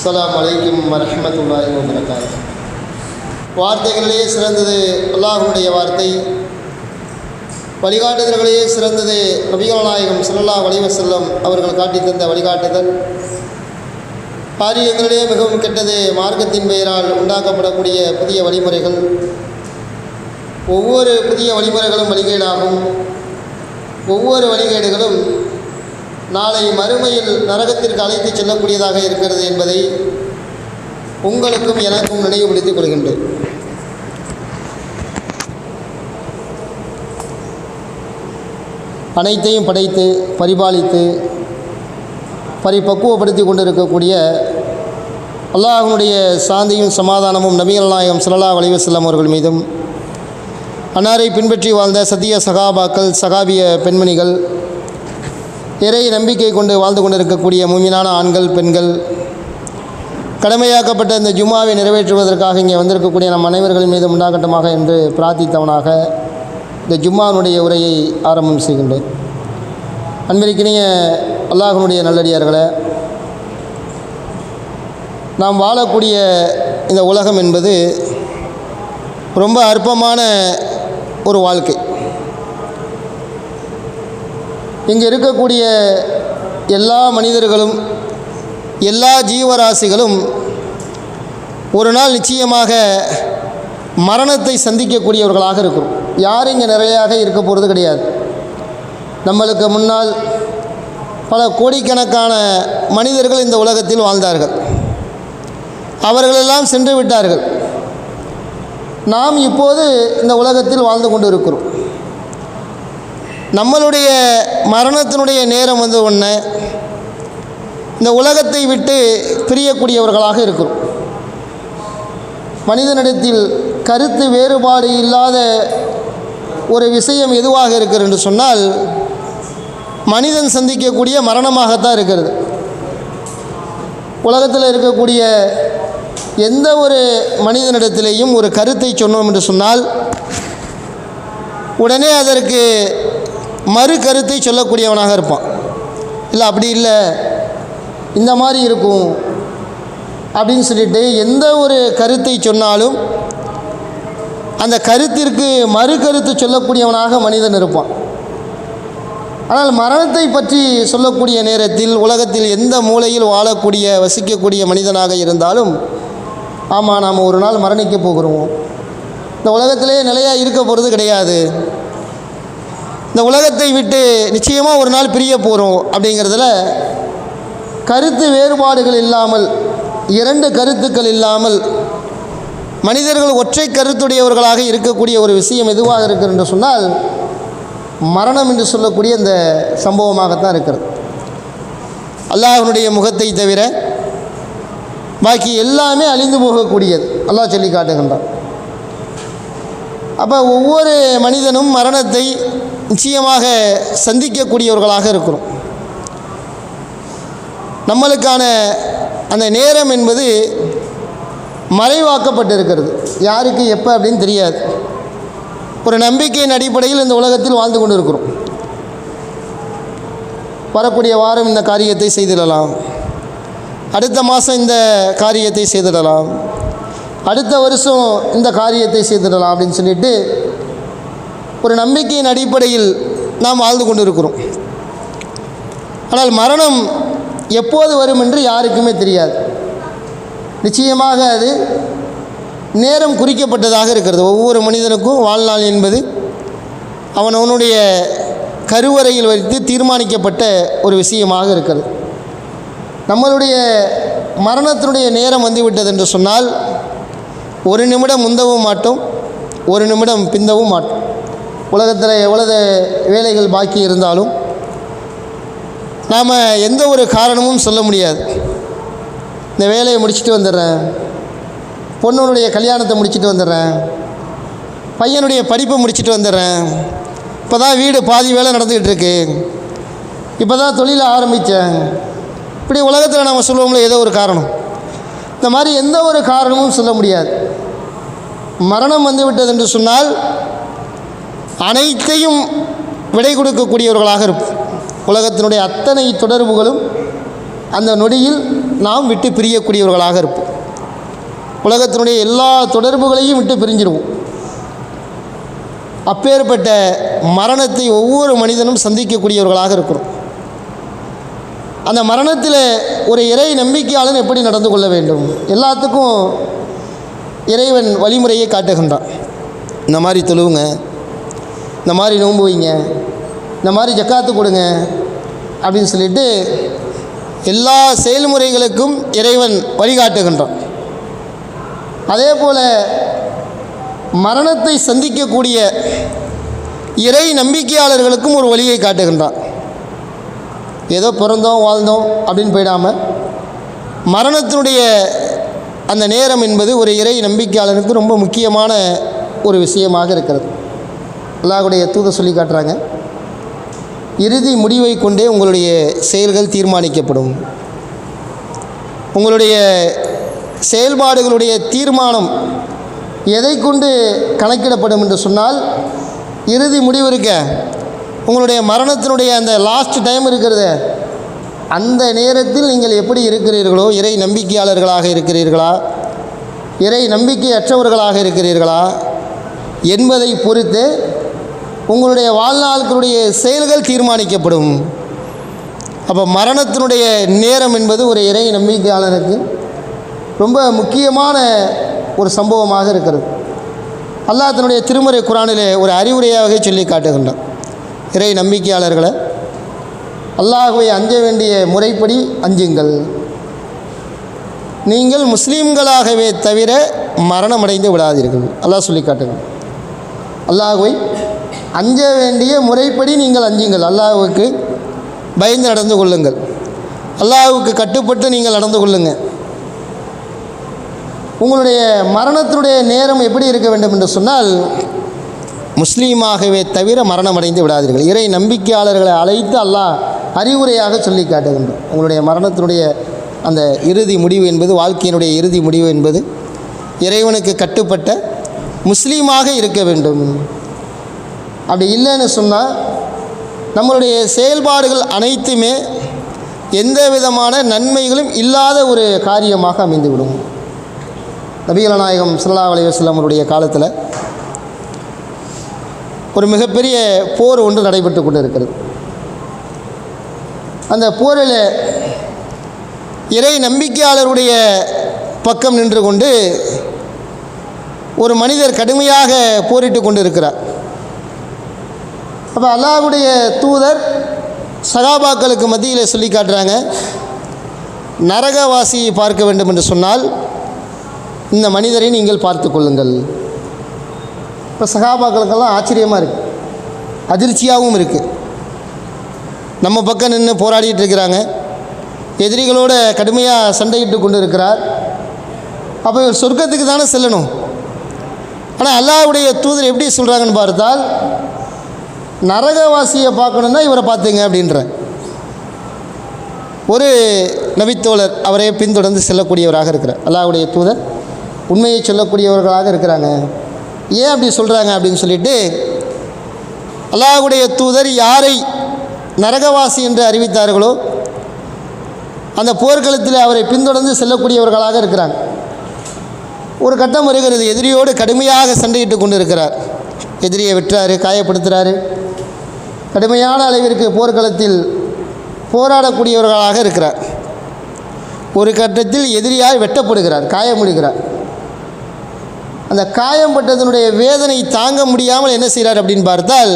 அஸ்லாம் அலைக்கும் வரஹ்மத்துல்லாஹி வபரகாத்து. வார்த்தைகளிலேயே சிறந்தது அல்லாஹுடைய வார்த்தை. வழிகாட்டுதல்களையே சிறந்தது நபிகள் நாயகம் ஸல்லல்லாஹு அலைஹி அவர்கள் காட்டி தந்த வழிகாட்டுதல். காரியங்களிலே மிகவும் கெட்டது மார்க்கத்தின் பெயரால் உண்டாக்கப்படக்கூடிய புதிய வழிமுறைகள். ஒவ்வொரு புதிய வழிமுறைகளும் வழிகேடாகும். ஒவ்வொரு வழிகேடுகளும் நாளை மறுமையில் நரகத்திற்கு அழைத்துச் செல்லக்கூடியதாக இருக்கிறது என்பதை உங்களுக்கும் எனக்கும் நினைவுபடுத்திக் கொள்கின்றேன். அனைத்தையும் படைத்து பரிபாலித்து பரிபக்குவப்படுத்தி கொண்டிருக்கக்கூடிய அல்லாஹனுடைய சாந்தியும் சமாதானமும் நபிகள் நாயகம் ஸல்லல்லாஹு அலைஹி அவர்கள் மீதும் அன்னாரை பின்பற்றி வாழ்ந்த சத்திய சகாபாக்கள் சகாபிய பெண்மணிகள் இறை நம்பிக்கை கொண்டு வாழ்ந்து கொண்டிருக்கக்கூடிய மூமினான ஆண்கள் பெண்கள் கடமையாக்கப்பட்ட இந்த ஜும்மாவை நிறைவேற்றுவதற்காக இங்கே வந்திருக்கக்கூடிய நம் அனைவர்களின் மீது உண்டாகட்டமாக என்று பிரார்த்தித்தவனாக இந்த ஜும்மானுடைய உரையை ஆரம்பம் செய்கின்றேன். அன்பிற்கினிய அல்லாஹனுடைய நல்லடியார்களே நாம் வாழக்கூடிய இந்த உலகம் என்பது ரொம்ப அற்பமான ஒரு வாழ்க்கை. இங்கே இருக்கக்கூடிய எல்லா மனிதர்களும் எல்லா ஜீவராசிகளும் ஒரு நாள் நிச்சயமாக மரணத்தை சந்திக்கக்கூடியவர்களாக இருக்கிறோம். யாரும் இங்கே நிறையாக இருக்க போகிறது கிடையாது. நம்மளுக்கு முன்னால் பல கோடிக்கணக்கான மனிதர்கள் இந்த உலகத்தில் வாழ்ந்தார்கள். அவர்களெல்லாம் சென்று விட்டார்கள். நாம் இப்போது இந்த உலகத்தில் வாழ்ந்து கொண்டு இருக்கிறோம் நம்மளுடைய மரணத்தினுடைய நேரம் வந்து ஒன்று இந்த உலகத்தை விட்டு பிரியக்கூடியவர்களாக இருக்கிறோம். மனிதனிடத்தில் கருத்து வேறுபாடு இல்லாத ஒரு விஷயம் எதுவாக இருக்கிறது என்று சொன்னால் மனிதன் சந்திக்கக்கூடிய மரணமாகத்தான் இருக்கிறது. உலகத்தில் இருக்கக்கூடிய எந்த ஒரு மனிதனிடத்திலேயும் ஒரு கருத்தை சொன்னோம் என்று சொன்னால் உடனே அதற்கு மறு கருத்தை சொல்லக்கூடியவனாக இருப்பான். இல்லை அப்படி இல்லை. இந்த மாதிரி இருக்கும். அப்படின்னு சொல்லிட்டு எந்த ஒரு கருத்தை சொன்னாலும் அந்த கருத்திற்கு மறு கருத்து சொல்லக்கூடியவனாக மனிதன் இருப்பான். ஆனால் மரணத்தை பற்றி சொல்லக்கூடிய நேரத்தில் உலகத்தில் எந்த மூலையில் வாழக்கூடிய வசிக்கக்கூடிய மனிதனாக இருந்தாலும் ஆமாம் நாம் ஒரு நாள் மரணிக்க போகிறோம். இந்த உலகத்திலே நிலையாக இருக்க போகிறது கிடையாது. இந்த உலகத்தை விட்டு நிச்சயமாக ஒரு நாள் பிரிய போகிறோம் அப்படிங்கிறதுல கருத்து வேறுபாடுகள் இல்லாமல் இரண்டு கருத்துக்கள் இல்லாமல் மனிதர்கள் ஒற்றை கருத்துடையவர்களாக இருக்கக்கூடிய ஒரு விஷயம் எதுவாக இருக்கிறது என்று சொன்னால் மரணம் என்று சொல்லக்கூடிய இந்த சம்பவமாகத்தான் இருக்கிறது. அல்லாஹனுடைய முகத்தை தவிர பாக்கி எல்லாமே அழிந்து போகக்கூடியது. அல்லாஹ் சொல்லி காட்டுகின்றான். அப்போ ஒவ்வொரு மனிதனும் மரணத்தை நிச்சயமாக சந்திக்கக்கூடியவர்களாக இருக்கிறோம். நம்மளுக்கான அந்த நேரம் என்பது மறைவாக்கப்பட்டு இருக்கிறது யாருக்கு எப்போ அப்படின்னு தெரியாது. ஒரு நம்பிக்கையின் அடிப்படையில் இந்த உலகத்தில் வாழ்ந்து கொண்டு இருக்கிறோம் வரக்கூடிய வாரம் இந்த காரியத்தை செய்திடலாம். அடுத்த மாதம் இந்த காரியத்தை செய்திடலாம். அடுத்த வருஷம் இந்த காரியத்தை செய்திடலாம் அப்படின்னு சொல்லிட்டு ஒரு நம்பிக்கையின் அடிப்படையில் நாம் வாழ்ந்து கொண்டு இருக்கிறோம் ஆனால் மரணம் எப்போது வரும் என்று யாருக்குமே தெரியாது. நிச்சயமாக அது நேரம் குறிக்கப்பட்டதாக இருக்கிறது. ஒவ்வொரு மனிதனுக்கும் வாழ்நாள் என்பது அவன் அவனுடைய கருவறையில் வைத்து தீர்மானிக்கப்பட்ட ஒரு விஷயமாக இருக்கிறது. நம்மளுடைய மரணத்தினுடைய நேரம் வந்துவிட்டது என்று சொன்னால் ஒரு நிமிடம் முந்தவும் மாட்டோம் ஒரு நிமிடம் பிந்தவும் மாட்டோம். உலகத்தில் எவ்வளவு வேலைகள் பாக்கி இருந்தாலும் நாம் எந்த ஒரு காரணமும் சொல்ல முடியாது. இந்த வேலையை முடிச்சுட்டு வந்துடுறேன். பொண்ணுடைய கல்யாணத்தை முடிச்சுட்டு வந்துடுறேன். பையனுடைய படிப்பை முடிச்சுட்டு வந்துடுறேன். இப்போ தான் வீடு பாதி வேலை நடந்துக்கிட்டு இருக்கு. இப்போ தான் தொழிலை ஆரம்பித்தேன். இப்படி உலகத்தில் நம்ம சொல்லுவோம்ல ஏதோ ஒரு காரணம். இந்த மாதிரி எந்த ஒரு காரணமும் சொல்ல முடியாது. மரணம் வந்து விட்டது என்று சொன்னால் அனைத்தையும் விடை கொடுக்கக்கூடியவர்களாக இருப்போம். உலகத்தினுடைய அத்தனை தொடர்புகளும் அந்த நொடியில் நாம் விட்டு பிரியக்கூடியவர்களாக இருப்போம். உலகத்தினுடைய எல்லா தொடர்புகளையும் விட்டு பிரிஞ்சிருவோம் அப்பேற்பட்ட மரணத்தை ஒவ்வொரு மனிதனும் சந்திக்கக்கூடியவர்களாக இருக்கிறோம். அந்த மரணத்தில் ஒரு இறை நம்பிக்கையாளன் எப்படி நடந்து கொள்ள வேண்டும்? எல்லாத்துக்கும் இறைவன் வழிமுறையை காட்டுகின்றான். இந்த மாதிரி தொழுவுங்க. இந்த மாதிரி நோன்பு வைங்க. இந்த மாதிரி ஜக்காத்து கொடுங்க. அப்படின்னு சொல்லிட்டு எல்லா செயல்முறைகளுக்கும் இறைவன் வழிகாட்டுகின்றான். அதே போல் மரணத்தை சந்திக்கக்கூடிய இறை நம்பிக்கையாளர்களுக்கும் ஒரு வழியை காட்டுகின்றான். ஏதோ பிறந்தோம் வாழ்ந்தோம் அப்படின்னு போயிடாமல் மரணத்தினுடைய அந்த நேரம் என்பது ஒரு இறை நம்பிக்கையாளனுக்கு ரொம்ப முக்கியமான ஒரு விஷயமாக இருக்கிறது. அல்லாஹுடைய தூத சொல்லி காட்டுறாங்க. இறுதி முடிவை கொண்டே உங்களுடைய செயல்கள் தீர்மானிக்கப்படும். உங்களுடைய செயல்பாடுகளுடைய தீர்மானம் எதை கொண்டு கணக்கிடப்படும் என்று சொன்னால் இறுதி முடிவு இருக்க உங்களுடைய மரணத்தினுடைய அந்த லாஸ்ட் டைம் இருக்கிறது. அந்த நேரத்தில் நீங்கள் எப்படி இருக்கிறீர்களோ இறை நம்பிக்கையாளர்களாக இருக்கிறீர்களா இறை நம்பிக்கையற்றவர்களாக இருக்கிறீர்களா என்பதை பொறுத்து உங்களுடைய வாழ்நாட்களுடைய செயல்கள் தீர்மானிக்கப்படும். அப்போ மரணத்தினுடைய நேரம் என்பது ஒரு இறை நம்பிக்கையாளருக்கு ரொம்ப முக்கியமான ஒரு சம்பவமாக இருக்கிறது. அல்லாஹ் தன்னுடைய திருமறை குரானிலே ஒரு அறிவுரையாக சொல்லி காட்டுகின்றான். இறை நம்பிக்கையாளர்களை அல்லாஹுவை அஞ்ச வேண்டிய முறைப்படி அஞ்சுங்கள். நீங்கள் முஸ்லீம்களாகவே தவிர மரணமடைந்து விடாதீர்கள். அல்லாஹ் சொல்லி காட்டுங்கள் அல்லாஹுவை அஞ்ச வேண்டிய முறைப்படி நீங்கள் அஞ்சுங்கள். அல்லாஹுக்கு பயந்து நடந்து கொள்ளுங்கள். அல்லாஹுக்கு கட்டுப்பட்டு நீங்கள் நடந்து கொள்ளுங்கள். உங்களுடைய மரணத்தினுடைய நேரம் எப்படி இருக்க வேண்டும் என்று சொன்னால் முஸ்லீமாகவே தவிர மரணமடைந்து விடாதீர்கள். இறை நம்பிக்கையாளர்களை அழைத்து அல்லாஹ் அறிவுரையாக சொல்லி காட்டுகின்றோம் உங்களுடைய மரணத்தினுடைய அந்த இறுதி முடிவு என்பது வாழ்க்கையினுடைய இறுதி முடிவு என்பது இறைவனுக்கு கட்டுப்பட்ட முஸ்லீமாக இருக்க வேண்டும். அப்படி இல்லைன்னு சொன்னால் நம்மளுடைய செயல்பாடுகள் அனைத்துமே எந்த விதமான நன்மைகளும் இல்லாத ஒரு காரியமாக அமைந்துவிடும். நபிகள் நாயகம் சல்லா அலைவாஸ்லாம் அவருடைய காலத்தில் ஒரு மிகப்பெரிய போர் ஒன்று நடைபெற்று கொண்டு இருக்கிறது அந்த போரில் இறை நம்பிக்கையாளருடைய பக்கம் நின்று கொண்டு ஒரு மனிதர் கடுமையாக போரிட்டு கொண்டு இருக்கிறார் அப்போ அல்லாஹுடைய தூதர் சகாபாக்களுக்கு மத்தியில் சொல்லி காட்டுறாங்க நரகவாசியை பார்க்க வேண்டும் என்று சொன்னால் இந்த மனிதரை நீங்கள் பார்த்து கொள்ளுங்கள். இப்போ சகாபாக்களுக்கெல்லாம் ஆச்சரியமாக இருக்குது அதிர்ச்சியாகவும் இருக்குது நம்ம பக்கம் நின்று போராடிட்டு இருக்கிறாங்க. எதிரிகளோட கடுமையாக சண்டையிட்டு கொண்டு இருக்கிறார் அப்போ இவர் சொர்க்கத்துக்கு தானே செல்லணும். ஆனால் அல்லாஹ்வுடைய தூதர் எப்படி சொல்கிறாங்கன்னு பார்த்தால் நரகவாசியை பார்க்கணுன்னா இவரை பார்த்துங்க அப்படின்ற ஒரு நபித்தோழர் அவரை பின்தொடர்ந்து செல்லக்கூடியவராக இருக்கிறார். அல்லாஹ்வுடைய தூதர் உண்மையை சொல்லக்கூடியவர்களாக இருக்கிறாங்க. ஏன் அப்படி சொல்கிறாங்க அப்படின்னு சொல்லிட்டு அல்லாஹுடைய தூதர் யாரை நரகவாசி என்று அறிவித்தார்களோ அந்த போர்க்களத்தில் அவரை பின்தொடர்ந்து செல்லக்கூடியவர்களாக இருக்கிறாங்க. ஒரு கட்டம் வருகிறது. எதிரியோடு கடுமையாக சண்டையிட்டு கொண்டு இருக்கிறார் எதிரியை வெட்டுறாரு காயப்படுத்துகிறாரு கடுமையான அளவிற்கு போர்க்களத்தில் போராடக்கூடியவர்களாக இருக்கிறார். ஒரு கட்டத்தில் எதிரியால் வெட்டப்படுகிறார் காயமுடுகிறார். அந்த காயம்பட்டதனுடைய வேதனை தாங்க முடியாமல் என்ன செய்கிறார் அப்படின்னு பார்த்தால்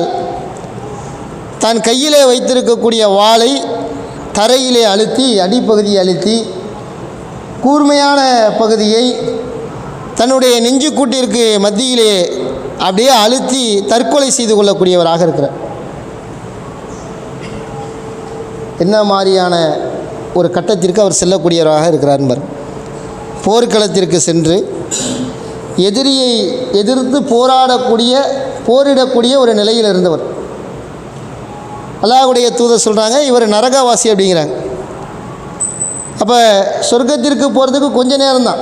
தன் கையிலே வைத்திருக்கக்கூடிய வாளை தரையிலே அழுத்தி அடிப்பகுதியை அழுத்தி கூர்மையான பகுதியை தன்னுடைய நெஞ்சுக்கூட்டிற்கு மத்தியிலே அப்படியே அழுத்தி தற்கொலை செய்து கொள்ளக்கூடியவராக இருக்கிறார். என்ன மாதிரியான ஒரு கட்டத்திற்கு அவர் செல்லக்கூடியவராக இருக்கிறார் என்பர். போர்க்களத்திற்கு சென்று எதிரியை எதிர்த்து போராடக்கூடிய போரிடக்கூடிய ஒரு நிலையில் இருந்தவர். அல்லாஹுடைய தூதர் சொல்கிறாங்க இவர் நரகவாசி அப்படிங்கிறாங்க. அப்போ சொர்க்கத்திற்கு போகிறதுக்கு கொஞ்ச நேரம்தான்.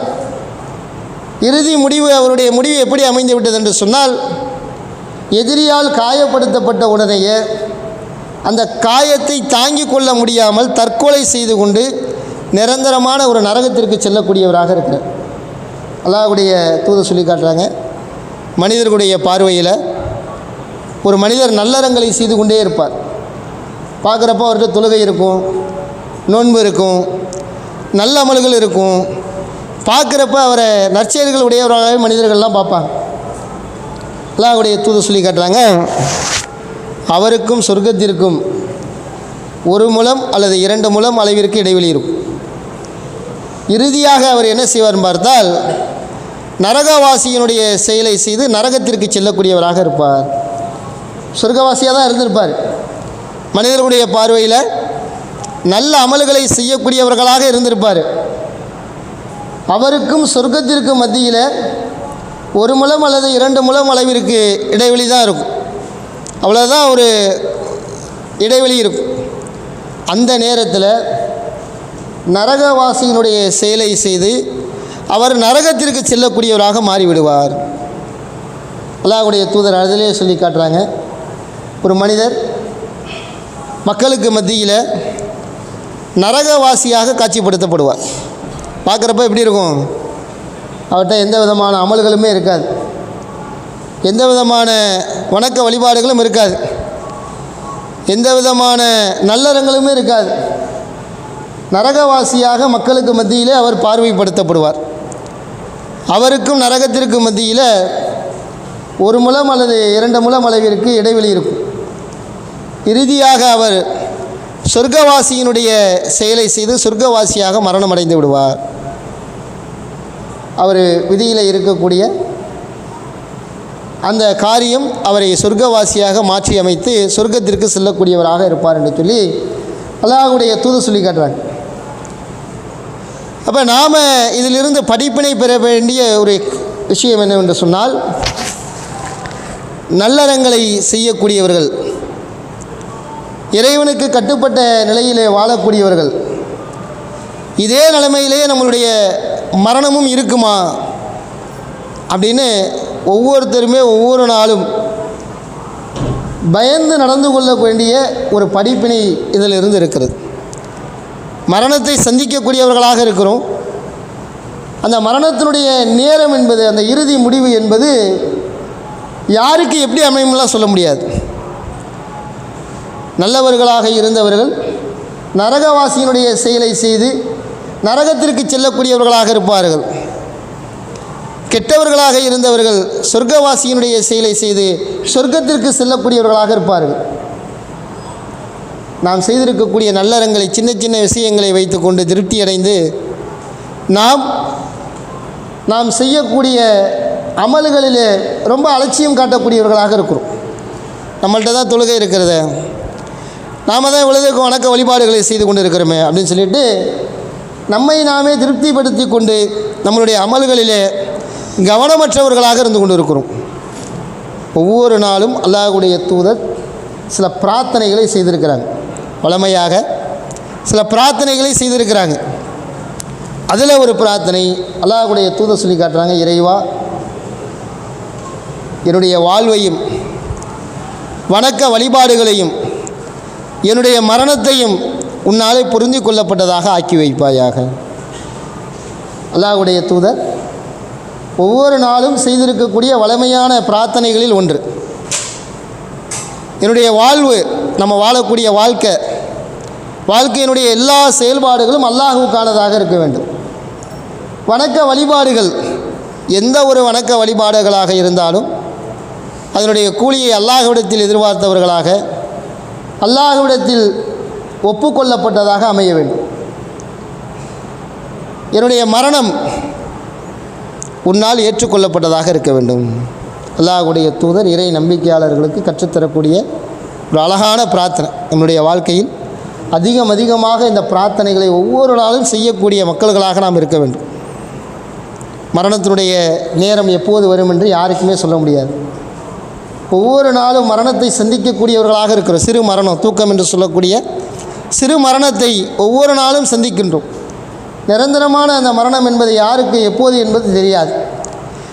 இறுதி முடிவு அவருடைய முடிவு எப்படி அமைந்து விட்டது என்று சொன்னால் எதிரியால் காயப்படுத்தப்பட்ட உடனேயே அந்த காயத்தை தாங்கிக் கொள்ள முடியாமல் தற்கொலை செய்து கொண்டு நிரந்தரமான ஒரு நரகத்திற்கு செல்லக்கூடியவராக இருக்கிறார். அல்லாஹுடைய தூத சொல்லி காட்டுறாங்க மனிதர்களுடைய பார்வையில் ஒரு மனிதர் நல்லறங்களை செய்து கொண்டே இருப்பார். பார்க்குறப்போ அவர்கிட்ட தொழுகை இருக்கும் நோன்பு இருக்கும் நல்ல அமல்கள் இருக்கும் பார்க்குறப்ப அவரை நற்செயல்கள் உடையவராகவே மனிதர்கள்லாம் பார்ப்பாங்க. அல்லாஹுடைய தூது சொல்லி காட்டுறாங்க. அவருக்கும் சொர்க்கத்திற்கும் ஒரு முலம் அல்லது இரண்டு முலம் அளவிற்கு இடைவெளி இருக்கும். இறுதியாக அவர் என்ன செய்வார் பார்த்தால் நரகவாசியினுடைய செயலை செய்து நரகத்திற்கு செல்லக்கூடியவராக இருப்பார். சொர்க்கவாசியாக தான் இருந்திருப்பார். மனிதர்களுடைய பார்வையில் நல்ல அமல்களை செய்யக்கூடியவர்களாக இருந்திருப்பார். அவருக்கும் சொர்க்கத்திற்கு மத்தியில் ஒரு முலம் அல்லது இரண்டு முலம் அளவிற்கு இடைவெளி தான் இருக்கும். அவ்வளோதான் ஒரு இடைவெளி இருக்கும். அந்த நேரத்தில் நரகவாசியினுடைய செயலை செய்து அவர் நரகத்திற்கு செல்லக்கூடியவராக மாறிவிடுவார். அல்லாஹுடைய தூதர் அதிலே சொல்லி காட்டுறாங்க. ஒரு மனிதர் மக்களுக்கு மத்தியில் நரகவாசியாக காட்சிப்படுத்தப்படுவார். பார்க்குறப்ப எப்படி இருக்கும்? அவர்கிட்ட எந்த விதமான அமல்களுமே இருக்காது. எந்த விதமான வணக்க வழிபாடுகளும் இருக்காது. எந்த விதமான நல்லறங்களுமே இருக்காது. நரகவாசியாக மக்களுக்கு மத்தியிலே அவர் பார்வைப்படுத்தப்படுவார். அவருக்கும் நரகத்திற்கு மத்தியில் ஒரு முலம் அல்லது இரண்டு முலம் அளவிற்கு இடைவெளி இருக்கும். இறுதியாக அவர் சொர்க்கவாசியினுடைய செயலை செய்து சொர்க்கவாசியாக மரணம் அடைந்து விடுவார். அவர் விதியில் இருக்கக்கூடிய அந்த காரியம் அவரை சொர்க்கவாசியாக மாற்றி அமைத்து சொர்க்கத்திற்கு செல்லக்கூடியவராக இருப்பார் என்று சொல்லி அல்லாஹுடைய தூது சொல்லி காட்டுறாங்க. அப்போ நாம் இதிலிருந்து படிப்பினை பெற வேண்டிய ஒரு விஷயம் என்னவென்று சொன்னால் நல்லறங்களை செய்யக்கூடியவர்கள் இறைவனுக்கு கட்டுப்பட்ட நிலையிலே வாழக்கூடியவர்கள் இதே நிலைமையிலே நம்மளுடைய மரணமும் இருக்குமா? அப்படின்னு ஒவ்வொருத்தருமே ஒவ்வொரு நாளும் பயந்து நடந்து கொள்ள வேண்டிய ஒரு படிப்பினை இதில் இருந்து இருக்கிறது மரணத்தை சந்திக்கக்கூடியவர்களாக இருக்கிறோம். அந்த மரணத்தினுடைய நேரம் என்பது அந்த இறுதி முடிவு என்பது யாருக்கு எப்படி அமையும்லாம் சொல்ல முடியாது. நல்லவர்களாக இருந்தவர்கள் நரகவாசியினுடைய செயலை செய்து நரகத்திற்கு செல்லக்கூடியவர்களாக இருப்பார்கள். கெட்டவர்களாக இருந்தவர்கள் சொர்க்கவாசியினுடைய செயலை செய்து சொர்க்கத்திற்கு செல்லக்கூடியவர்களாக இருப்பார்கள். நாம் செய்திருக்கக்கூடிய நல்லறங்களை சின்ன சின்ன விஷயங்களை வைத்துக்கொண்டு திருப்தி அடைந்து நாம் நாம் செய்யக்கூடிய அமல்களிலே ரொம்ப அலட்சியம் காட்டக்கூடியவர்களாக இருக்கிறோம். நம்மள்கிட்ட தான் தொழுகை இருக்கிறத. நாம் தான் இவ்வளவுக்கு வணக்க வழிபாடுகளை செய்து கொண்டு இருக்கிறோமே அப்படின்னு சொல்லிட்டு நம்மை நாமே திருப்திப்படுத்தி கொண்டு நம்மளுடைய அமல்களிலே கவனமற்றவர்களாக இருந்து கொண்டு இருக்கிறோம் ஒவ்வொரு நாளும் அல்லாஹுடைய தூதர் சில பிரார்த்தனைகளை செய்திருக்கிறாங்க. வளமையாக சில பிரார்த்தனைகளை செய்திருக்கிறாங்க. அதில் ஒரு பிரார்த்தனை அல்லாஹுடைய தூதர் சொல்லி காட்டுறாங்க இறைவா என்னுடைய வாழ்வையும் வணக்க வழிபாடுகளையும் என்னுடைய மரணத்தையும் உன்னாலே புரிந்து கொள்ளப்பட்டதாக ஆக்கி வைப்பாயாக. அல்லாஹ்வுடைய தூதர் ஒவ்வொரு நாளும் செய்திருக்கக்கூடிய வளமையான பிரார்த்தனைகளில் ஒன்று. என்னுடைய வாழ்வு நம்ம வாழக்கூடிய வாழ்க்கை வாழ்க்கையினுடைய எல்லா செயல்பாடுகளும் அல்லாஹுக்கானதாக இருக்க வேண்டும். வணக்க வழிபாடுகள் எந்த ஒரு வணக்க வழிபாடுகளாக இருந்தாலும் அதனுடைய கூலியை அல்லாஹ்விடத்தில் எதிர்பார்த்தவர்களாக அல்லாஹ்விடத்தில் ஒப்புக்கொள்ளப்பட்டதாக அமைய வேண்டும். என்னுடைய மரணம் உன்னால் ஏற்றுக்கொள்ளப்பட்டதாக இருக்க வேண்டும். அல்லாஹ்வுடைய தூதர் இறை நம்பிக்கையாளர்களுக்கு கற்றுத்தரக்கூடிய ஒரு அழகான பிரார்த்தனை. நம்முடைய வாழ்க்கையில் அதிகம் அதிகமாக இந்த பிரார்த்தனைகளை ஒவ்வொரு நாளும் செய்யக்கூடிய மக்கள்களாக நாம் இருக்க வேண்டும். மரணத்தினுடைய நேரம் எப்போது வரும் என்று யாருக்குமே சொல்ல முடியாது. ஒவ்வொரு நாளும் மரணத்தை சந்திக்கக்கூடியவர்களாக இருக்கிறோம். சிறு மரணம் தூக்கம் என்று சொல்லக்கூடிய சிறு மரணத்தை ஒவ்வொரு நாளும் சந்திக்கின்றோம். நிரந்தரமான அந்த மரணம் என்பது யாருக்கு எப்போது என்பது தெரியாது.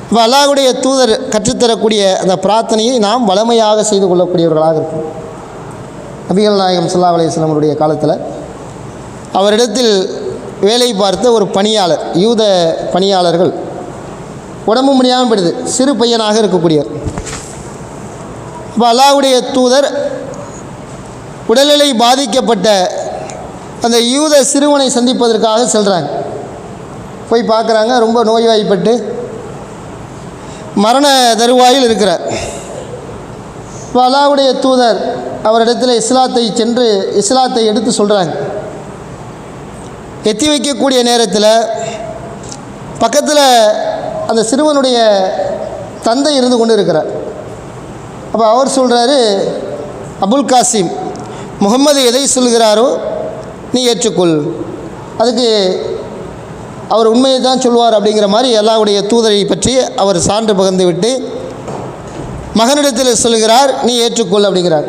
இப்போ அல்லாஹுடைய தூதர் கற்றுத்தரக்கூடிய அந்த பிரார்த்தனையை நாம் வளமையாக செய்து கொள்ளக்கூடியவர்களாக இருக்கும் நபிகள் நாயகம் சுல்லா அலைஹி காலத்தில் அவரிடத்தில் வேலை பார்த்த ஒரு பணியாளர் யூத பணியாளர்கள் உடம்பு முடியாமல் போயிடுது. சிறு பையனாக இருக்கக்கூடியவர். இப்போ அல்லாஹுடைய தூதர் உடல்நிலை பாதிக்கப்பட்ட அந்த யூத சிறுவனை சந்திப்பதற்காக செல்கிறாங்க போய் பார்க்குறாங்க ரொம்ப நோய்வாய்ப்பட்டு மரண தருவாயில் இருக்கிறார். இப்போ அல்லாவுடைய தூதர் அவரிடத்தில் இஸ்லாத்தை சென்று இஸ்லாத்தை எடுத்து சொல்கிறாங்க எத்தி வைக்கக்கூடிய நேரத்தில் பக்கத்தில் அந்த சிறுவனுடைய தந்தை இருந்து கொண்டு இருக்கிறார். அப்போ அவர் சொல்கிறாரு அபுல் காசிம் முகம்மது எதை சொல்கிறாரோ நீ ஏற்றுக்கொள். அதுக்கு அவர் உண்மையை தான் சொல்வார் அப்படிங்கிற மாதிரி எல்லாவுடைய தூதரை பற்றி அவர் சான்று பகிர்ந்து விட்டு மகனிடத்தில் சொல்கிறார் நீ ஏற்றுக்கொள் அப்படிங்கிறார்.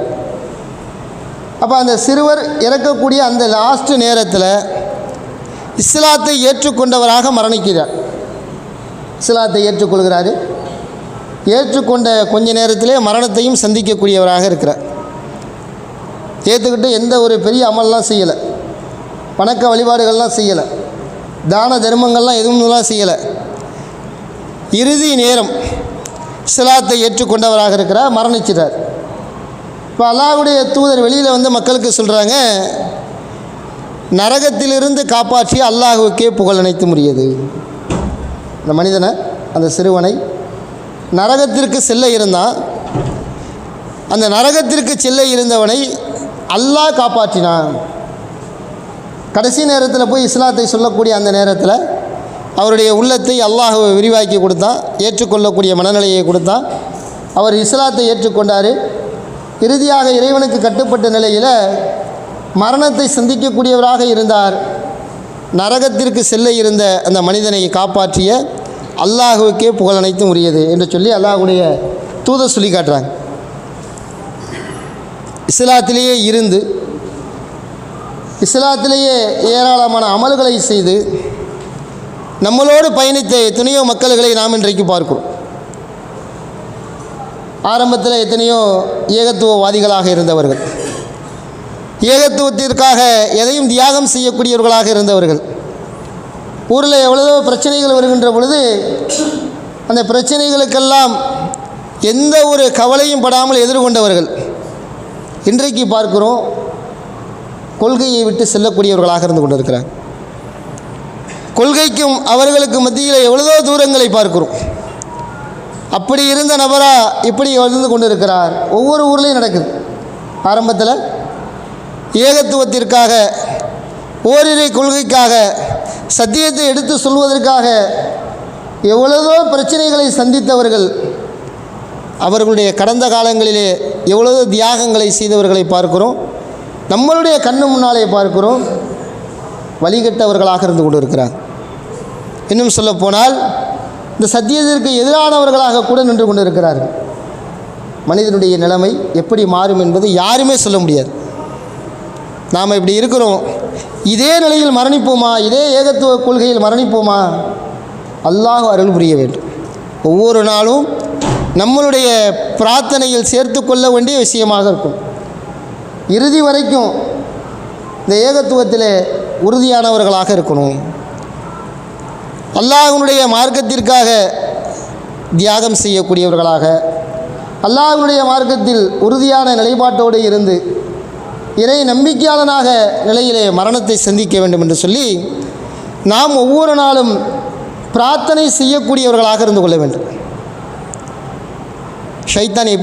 அப்போ அந்த சிறுவர் இறக்கக்கூடிய அந்த லாஸ்ட் நேரத்தில் இஸ்லாத்தை ஏற்றுக்கொண்டவராக மரணிக்கிறார். இஸ்லாத்தை ஏற்றுக்கொள்கிறாரு. ஏற்றுக்கொண்ட கொஞ்ச நேரத்திலே மரணத்தையும் சந்திக்கக்கூடியவராக இருக்கிறார். ஏற்றுக்கிட்டு எந்த ஒரு பெரிய அமல்லாம் செய்யலை. வணக்க வழிபாடுகள்லாம் செய்யலை. தான தர்மங்கள்லாம் எதுவும்லாம் செய்யலை. இறுதி நேரம் சிலாத்தை ஏற்றுக்கொண்டவராக இருக்கிறார் மரணிச்சிட்டார். இப்போ அல்லாவுடைய தூதர் வெளியில் வந்து மக்களுக்கு சொல்கிறாங்க நரகத்திலிருந்து காப்பாற்றி அல்லாஹுக்கே புகழ் அணைத்து முடியது அந்த மனிதனை அந்த சிறுவனை நரகத்திற்கு செல்ல இருந்தான். அந்த நரகத்திற்கு செல்ல இருந்தவனை அல்லாஹ் காப்பாற்றினான். கடைசி நேரத்தில் போய் இஸ்லாத்தை சொல்லக்கூடிய அந்த நேரத்தில் அவருடைய உள்ளத்தை அல்லாஹ் விரிவாக்கி கொடுத்தான் ஏற்றுக்கொள்ளக்கூடிய மனநிலையை கொடுத்தான். அவர் இஸ்லாத்தை ஏற்றுக்கொண்டார். இறுதியாக இறைவனுக்கு கட்டுப்பட்ட நிலையில் மரணத்தை சந்திக்கக்கூடியவராக இருந்தார். நரகத்திற்கு செல்ல இருந்த அந்த மனிதனை காப்பாற்றிய அல்லாஹுவுக்கே புகழ் அனைத்தும் உரியது என்று சொல்லி அல்லாஹுடைய தூத சொல்லி காட்டுறாங்க. இஸ்லாத்திலேயே இருந்து இஸ்லாத்திலேயே ஏராளமான அமல்களை செய்து நம்மளோடு பயணித்த எத்தனையோ மக்கள்களை நாம் இன்றைக்கு பார்க்கிறோம். ஆரம்பத்தில் எத்தனையோ ஏகத்துவவாதிகளாக இருந்தவர்கள் ஏகத்துவத்திற்காக எதையும் தியாகம் செய்யக்கூடியவர்களாக இருந்தவர்கள். ஊரில் எவ்வளவோ பிரச்சனைகள் வருகின்ற பொழுது அந்த பிரச்சனைகளுக்கெல்லாம் எந்த ஒரு கவலையும் படாமல் எதிர்கொண்டவர்கள். இன்றைக்கு பார்க்கிறோம் கொள்கையை விட்டு செல்லக்கூடியவர்களாக இருந்து கொண்டிருக்கிறார். கொள்கைக்கும் அவர்களுக்கு மத்தியில் எவ்வளவோ தூரங்களை பார்க்கிறோம். அப்படி இருந்த நபரா இப்படி இருந்து கொண்டிருக்கிறார். ஒவ்வொரு ஊர்லேயும் நடக்குது. ஆரம்பத்தில் ஏகத்துவத்திற்காக ஓரிரை கொள்கைக்காக சத்தியத்தை எடுத்து சொல்வதற்காக எவ்வளவோ பிரச்சனைகளை சந்தித்தவர்கள் அவர்களுடைய கடந்த காலங்களிலே எவ்வளவு தியாகங்களை செய்தவர்களை பார்க்கிறோம் நம்மளுடைய கண்ணு முன்னாலே பார்க்கிறோம் வழிகட்டவர்களாக இருந்து கொண்டு இருக்கிறார் இன்னும் சொல்லப்போனால் இந்த சத்தியத்திற்கு எதிரானவர்களாக கூட நின்று கொண்டு இருக்கிறார்கள் மனிதனுடைய நிலைமை எப்படி மாறும் என்பது யாருமே சொல்ல முடியாது. நாம் இப்படி இருக்கிறோம் இதே நிலையில் மரணிப்போமா இதே ஏகத்துவ கொள்கையில் மரணிப்போமா? அல்லாஹ் அருள் புரிய வேண்டும். ஒவ்வொரு நாளும் நம்மளுடைய பிரார்த்தனையில் சேர்த்து கொள்ள வேண்டிய விஷயமாக இருக்கும். இறுதி வரைக்கும் இந்த ஏகத்துவத்தில் உறுதியானவர்களாக இருக்கணும். அல்லாஹனுடைய மார்க்கத்திற்காக தியாகம் செய்யக்கூடியவர்களாக அல்லாஹனுடைய மார்க்கத்தில் உறுதியான நிலைப்பாட்டோடு இருந்து இறை நம்பிக்கையாளனாக நிலையிலே மரணத்தை சந்திக்க வேண்டும் என்று சொல்லி நாம் ஒவ்வொரு நாளும் பிரார்த்தனை செய்யக்கூடியவர்களாக இருந்து கொள்ள வேண்டும். ஷைத்தான் எப்படி